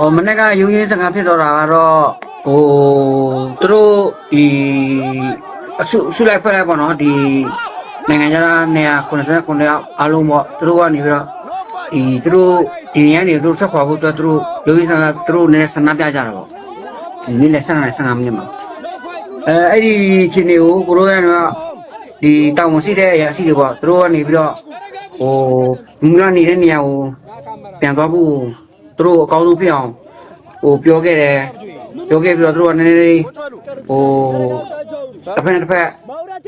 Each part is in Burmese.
ဟိုမနေ့ကရုံရင်းစကားဖြစ်တော့တာကတော့ဟိုသူတို့ဒီအစုအစုလိုက်ဖွဲ့လိုက်ပေါ့နော်ဒီနိုင်ငံခြားသား189ယောက်အားလုံးပေါ့သူတို့ကနေပြီးတော့ဒီသူတို့ဒီနေရာနေသူတို့ဆက်ခွာဖို့အတွက်သူတို့ရုံရင်းစကားသူတို့နည်းဆန္ဒပြကြတာပေါ့ဒီနေ့လည်း15နိုင်15မိနစ်မှာအဲအဲ့ဒီအချိန်တွေကိုကိုရိုးကတော့ဒီတောင်မရှိတဲ့အရာရှိတွေပေါ့သူတို့ကနေပြီးတော့ဟိုမူလနေတဲ့နေရာကိုပြန်သွားဖို့ သူတို့အကောင်းဆုံးဖြစ်အောင်ဟိုပြောခဲ့တယ်ပြောခဲ့ပြီးတော့သူတို့ကနည်းနည်းလေးဟိုတစ်ဖက်နဲ့တစ်ဖက်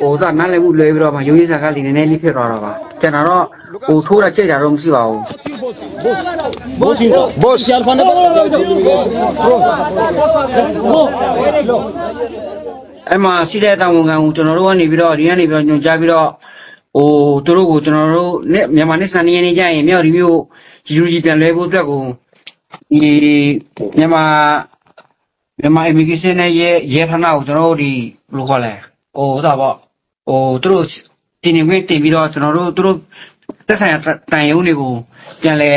ဟိုစနားလည်မှုလွဲပြီးတော့မှရုံးရင်းစာကလေးနည်းနည်းလေးဖြစ်သွားတော့ပါကျွန်တော်တော့ဟိုထိုးတာချက်ကြတော့မရှိပါဘူး Boss. Boss. အဲ့မှာရှိတဲ့တာဝန်ခံကိုကျွန်တော်တို့ကနေပြီးတော့ဒီကနေပြီးတော့ညွှန်ကြားပြီးတော့ဟိုသူတို့ကိုကျွန်တော်တို့နဲ့မြန်မာနဲ့စံနေရနေကြရင်မြောက်ဒီမျိုးယူဂျီပြန်လဲဖို့အတွက်ကို ဒီမြန်မာမြန်မာ immigration နဲ့ရဲရဲဌာနကိုကျွန်တော်တို့ဒီဘယ်လိုခေါ်လဲဟိုဥသာပေါ့ဟိုသူတို့တင်နေခွင့်တင်ပြီးတော့ကျွန်တော်တို့သူတို့သက်ဆိုင်ရာတန်ရုံးတွေကိုပြန်လဲ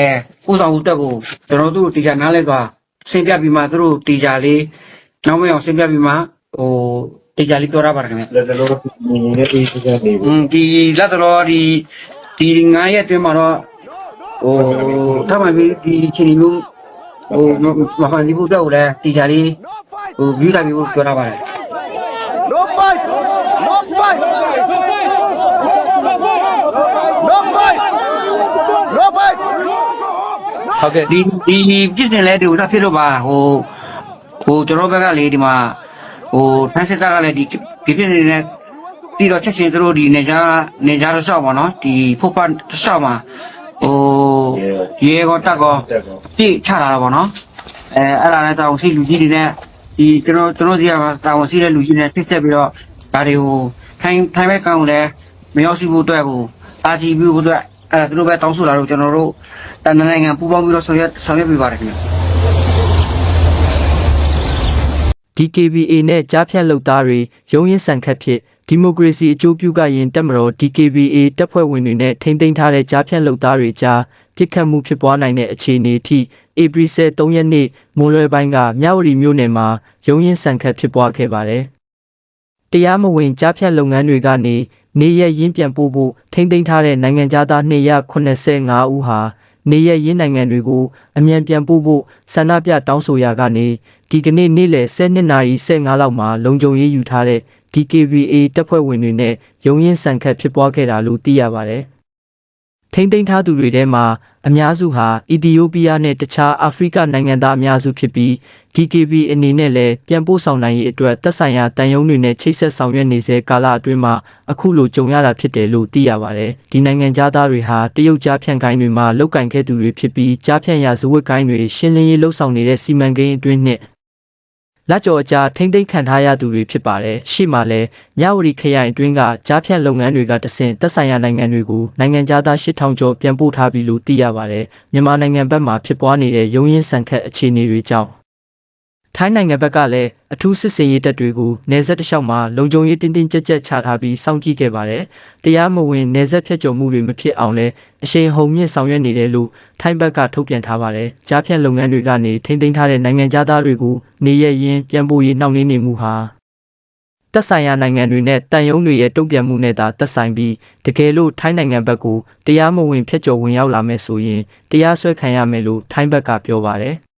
ပို့ဆောင်ဖို့အတွက်ကိုကျွန်တော်တို့တီချာနားလဲသွားရှင်းပြပြီးမှသူတို့တီချာလေးနောက်မအောင်ရှင်းပြပြီးမှဟိုတီချာလေးပြောရပါတယ်ခင်ဗျလက်တော်နေနေအေးစကားနေอืมဒီလက်တော်ဒီဒီ9ရက်အတွင်းမှာတော့ဟိုထပ်မှပြီးဒီချိန်မျိုး ဟိုမဖန်ဒီဘူးတော့လည်းတီချာလေးဟို view လာပြီးပြောတာပါတယ် No fight! No fight! No fight! No fight! ဟုတ်ကဲ့ဒီဒီပြစ်တင်လဲဒီဥစားဖြစ်လို့ပါဟိုဟိုကျွန်တော်ဘက်ကလေဒီမှာဟိုဖန်စစ်သားကလည်းဒီဒီပြစ်တင်နေပြီးတော့ချက်ချင်းသူတို့ဒီနေကြနေကြတော့ရှောက်ပါနော်ဒီဖုတ်ဖတ်ရှောက်မှာ ဟိုရေကောတက်ကောတက်ကောပြည့်ချလာတာပေါ့နော်အဲအဲ့ဒါနဲ့တောင်ရှိလူကြီးတွေနဲ့ဒီကျွန်တော်ကျွန်တော်ဒီကတောင်ရှိတဲ့လူကြီးတွေနဲ့ဖစ်ဆက်ပြီးတော့ဒါတွေကိုထိုင်ထိုင်မဲ့ကောင်ကိုလည်းမရောက်ရှိဖို့အတွက်ကိုအာစီပြီးဖို့အတွက်အဲဒါသူတို့ပဲတောင်းဆိုလာလို့ကျွန်တော်တို့တန်တနိုင်ငံပူးပေါင်းပြီးတော့ဆောင်ရွက်ဆောင်ရွက်ပြပါတယ်ခင်ဗျ DKBA နဲ့ကြားဖြတ်လုပ်သားတွေရုံးရင်ဆန်ခတ်ဖြစ် ဒီမိုကရေစီအကျိုးပြုကရင်တက်မတော် DKBA တပ်ဖွဲ့ဝင်တွေနဲ့ထိမ့်သိမ်းထားတဲ့ကြားဖြတ်လုပ်သားတွေကြားပြစ်ခတ်မှုဖြစ်ပွားနိုင်တဲ့အခြေအနေအထိဧပြီ3ရက်နေ့မွန်လွယ်ပိုင်းကမြဝတီမြို့နယ်မှာရုံးရင်ဆန်ခတ်ဖြစ်ပွားခဲ့ပါတယ်။တရားမဝင်ကြားဖြတ်လုပ်ငန်းတွေကနေနေရရင်းပြန်ပို့ဖို့ထိမ့်သိမ်းထားတဲ့နိုင်ငံသား285ဦးဟာနေရရင်းနိုင်ငံတွေကိုအမြန်ပြန်ပို့ဖို့ဆန္ဒပြတောင်းဆိုရာကနေဒီကနေ့နေ့လယ်7:15လောက်မှာလုံခြုံရေးယူထားတဲ့ DKBA တပ်ဖွဲ့ဝင်တွေနဲ့ရုံရင်ဆန်ခတ်ဖြစ်ပွားခဲ့တာလို့သိရပါတယ်။ထိမ့်သိမ်းထားသူတွေထဲမှာအများစုဟာအီသီယိုးပီးယားနဲ့တခြားအာဖရိကနိုင်ငံသားအများစုဖြစ်ပြီး DKB အနေနဲ့လည်းပြန်ပို့ဆောင်နိုင်ရေးအတွက်သက်ဆိုင်ရာတန်ယုံတွေနဲ့ချိတ်ဆက်ဆောင်ရွက်နေစေကာလအတွင်းမှာအခုလိုကြုံရတာဖြစ်တယ်လို့သိရပါတယ်။ဒီနိုင်ငံသားတွေဟာတရုတ်ကြားဖြန့်ကိုင်းတွေမှာလောက်ကင်ခဲ့သူတွေဖြစ်ပြီးကြားဖြန့်ရာဇဝတ်ကိုင်းတွေရှင်းလင်းရေးလှုပ်ဆောင်နေတဲ့စီမံကိန်းအတွင်းနဲ့ လက်ကြော်အကြားထိမ့်သိမ်းခံထားရသူတွေဖြစ်ပါတယ်။ရှေ့မှာလည်းမြဝတီခရိုင်အတွင်းကကြားဖြန့်လုပ်ငန်းတွေကတဆင့်သက်ဆိုင်ရာနိုင်ငံတွေကိုနိုင်ငံသား8000ကျော်ပြန်ပို့ထားပြီလို့သိရပါတယ်။မြန်မာနိုင်ငံဘက်မှာဖြစ်ပွားနေတဲ့ရုံရင်းဆန်ခတ်အခြေအနေတွေကြောင့် ထိုင်းနိုင်ငံဘက်ကလည်းအထူးစစ်စင်ရေးတပ်တွေကိုနေဆက်တစ်လျှောက်မှာလုံခြုံရေးတင်းတင်းကြပ်ကြပ်ချထားပြီးစောင့်ကြည့်ခဲ့ပါတယ်။တရားမဝင်နေဆက်ဖြတ်ကျော်မှုတွေမဖြစ်အောင်လဲအရှိန်ဟုန်မြင့်ဆောင်ရွက်နေတယ်လို့ထိုင်းဘက်ကထုတ်ပြန်ထားပါတယ်။ကြားဖြတ်လုပ်ငန်းတွေကနေထိမ့်သိမ်းထားတဲ့နိုင်ငံသားတွေကိုနေရရင်ပြန်ပို့ရေးနှောင့်နှေးနေမှုဟာသက်ဆိုင်ရာနိုင်ငံတွေနဲ့တန်ယုံတွေရဲ့တုံ့ပြန်မှုနဲ့သာသက်ဆိုင်ပြီးတကယ်လို့ထိုင်းနိုင်ငံဘက်ကိုတရားမဝင်ဖြတ်ကျော်ဝင်ရောက်လာမယ်ဆိုရင်တရားစွဲခံရမယ်လို့ထိုင်းဘက်ကပြောပါတယ်။